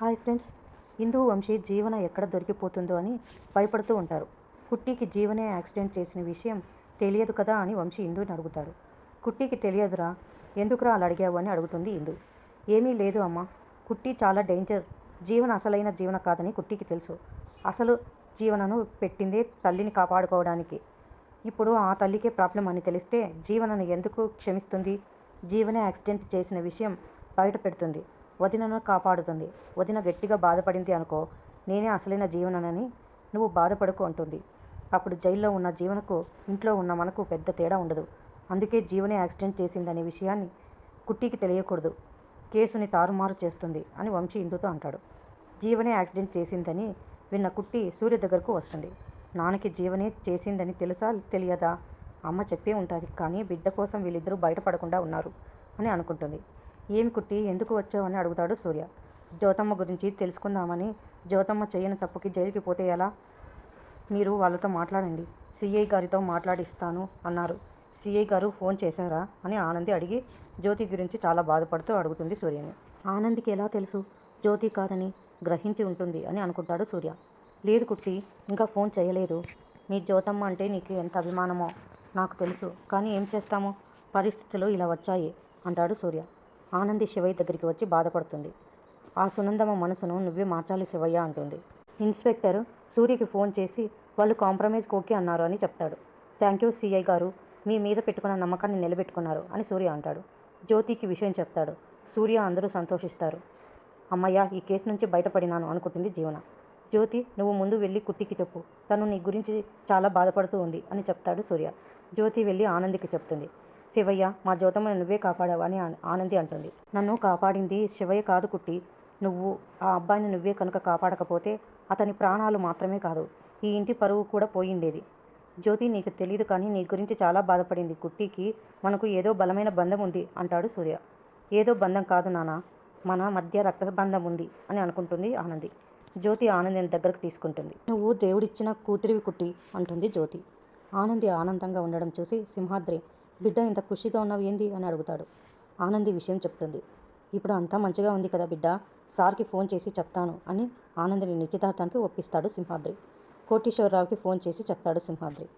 Hi friends Hindu Vamsi జీవన ఎక్కడ దొరికిపోతుందో అని భయపడుతూ ఉంటారు. కుట్టికి జీవనే యాక్సిడెంట్ చేసిన విషయం తెలియదు కదా అని వంశీ ఇందుని అడుగుతాడు. కుట్టికి తెలియదురా ఎందుకురా అలా అడిగావు అని అడుగుతుంది ఇందు. ఏమీ లేదు అమ్మా కుట్టి చాలా డేంజర్. జీవన అసలైన జీవన కాదని కుట్టికి తెలుసు. అసలు జీవనను పెట్టిందే తల్లిని కాపాడుకోవడానికి. ఇప్పుడు ఆ తల్లికే ప్రాబ్లం అని తెలిస్తే జీవనను ఎందుకు క్షమిస్తుంది? జీవనే యాక్సిడెంట్ చేసిన విషయం బయట పెడుతుంది. వదినను కాపాడుతుంది. వదిన గట్టిగా బాధపడింది అనుకో నేనే అసలైన జీవననని నువ్వు బాధపడుకు అంటుంది. అప్పుడు జైల్లో ఉన్న జీవనకు ఇంట్లో ఉన్న మనకు పెద్ద తేడా ఉండదు. అందుకే జీవనే యాక్సిడెంట్ చేసిందనే విషయాన్ని కుట్టికి తెలియకూడదు. కేసుని తారుమారు చేస్తుంది అని వంశీ ఇందుతో అంటాడు. జీవనే యాక్సిడెంట్ చేసిందని విన్న కుట్టి సూర్య దగ్గరకు వస్తుంది. నాన్నకి జీవనే చేసిందని తెలుసా తెలియదా? అమ్మ చెప్పే ఉంటుంది కానీ బిడ్డ కోసం వీళ్ళిద్దరూ బయటపడకుండా ఉన్నారు అని అనుకుంటుంది. ఏమి కుట్టి ఎందుకు వచ్చావని అడుగుతాడు సూర్య. జ్యోతమ్మ గురించి తెలుసుకుందామని జ్యోతమ్మ చేయని తప్పుకి జైలుకి పోతే ఎలా? మీరు వాళ్ళతో మాట్లాడండి. సిఐ గారితో మాట్లాడిస్తాను అన్నారు. సిఐ గారు ఫోన్ చేశారా అని ఆనంది అడిగి జ్యోతి గురించి చాలా బాధపడుతూ అడుగుతుంది సూర్యని. ఆనందికి ఎలా తెలుసు? జ్యోతి కాదని గ్రహించి ఉంటుంది అని అనుకుంటాడు సూర్య. లేదు కుట్టి ఇంకా ఫోన్ చేయలేదు. మీ జ్యోతమ్మ అంటే నీకు ఎంత అభిమానమో నాకు తెలుసు. కానీ ఏం చేస్తామో? పరిస్థితులు ఇలా వచ్చాయి అంటాడు సూర్య. ఆనంది శివయ్య దగ్గరికి వచ్చి బాధపడుతుంది. ఆ సునందమ్మ మనసును నువ్వే మార్చాలి శివయ్య అంటుంది. ఇన్స్పెక్టర్ సూర్యకి ఫోన్ చేసి వాళ్ళు కాంప్రమైజ్ ఓకే అన్నారు అని చెప్తాడు. థ్యాంక్ యూ సిఐ గారు మీ మీద పెట్టుకున్న నమ్మకాన్ని నిలబెట్టుకున్నారు అని సూర్య అంటాడు. జ్యోతికి విషయం చెప్తాడు. సూర్య అందరూ సంతోషిస్తారు. అమ్మయ్య ఈ కేసు నుంచి బయటపడినాను అనుకుంటుంది జీవన. జ్యోతి నువ్వు ముందు వెళ్ళి కుట్టికి చెప్పు. తను నీ గురించి చాలా బాధపడుతూ ఉంది అని చెప్తాడు సూర్య. జ్యోతి వెళ్ళి ఆనందికి చెప్తుంది. శివయ్య మా జ్యోతమ్మని నువ్వే కాపాడావని అని ఆనంది అంటుంది. నన్ను కాపాడింది శివయ్య కాదు కుట్టి. నువ్వు ఆ అబ్బాయిని నువ్వే కనుక కాపాడకపోతే అతని ప్రాణాలు మాత్రమే కాదు. ఈ ఇంటి పరువు కూడా పోయిండేది. జ్యోతి నీకు తెలియదు కానీ నీ గురించి చాలా బాధపడింది. కుట్టికి మనకు ఏదో బలమైన బంధం ఉంది అంటాడు సూర్య. ఏదో బంధం కాదు నాన్న. మన మధ్య రక్త బంధం ఉంది అని అనుకుంటుంది ఆనంది. జ్యోతి ఆనందిని దగ్గరకు తీసుకుంటుంది. నువ్వు దేవుడిచ్చిన కూతురివి కుట్టి అంటుంది జ్యోతి. ఆనంది ఆనందంగా ఉండడం చూసి సింహాద్రి బిడ్డ ఇంత ఖుషిగా ఉన్నావు ఏంది? అని అడుగుతాడు. ఆనంది విషయం చెప్తుంది. ఇప్పుడు అంతా మంచిగా ఉంది కదా బిడ్డ సార్కి ఫోన్ చేసి చెప్తాను అని ఆనందిని నిశ్చితార్థానికి ఒప్పిస్తాడు సింహాద్రి. కోటీశ్వరరావుకి ఫోన్ చేసి చెప్తాడు సింహాద్రి.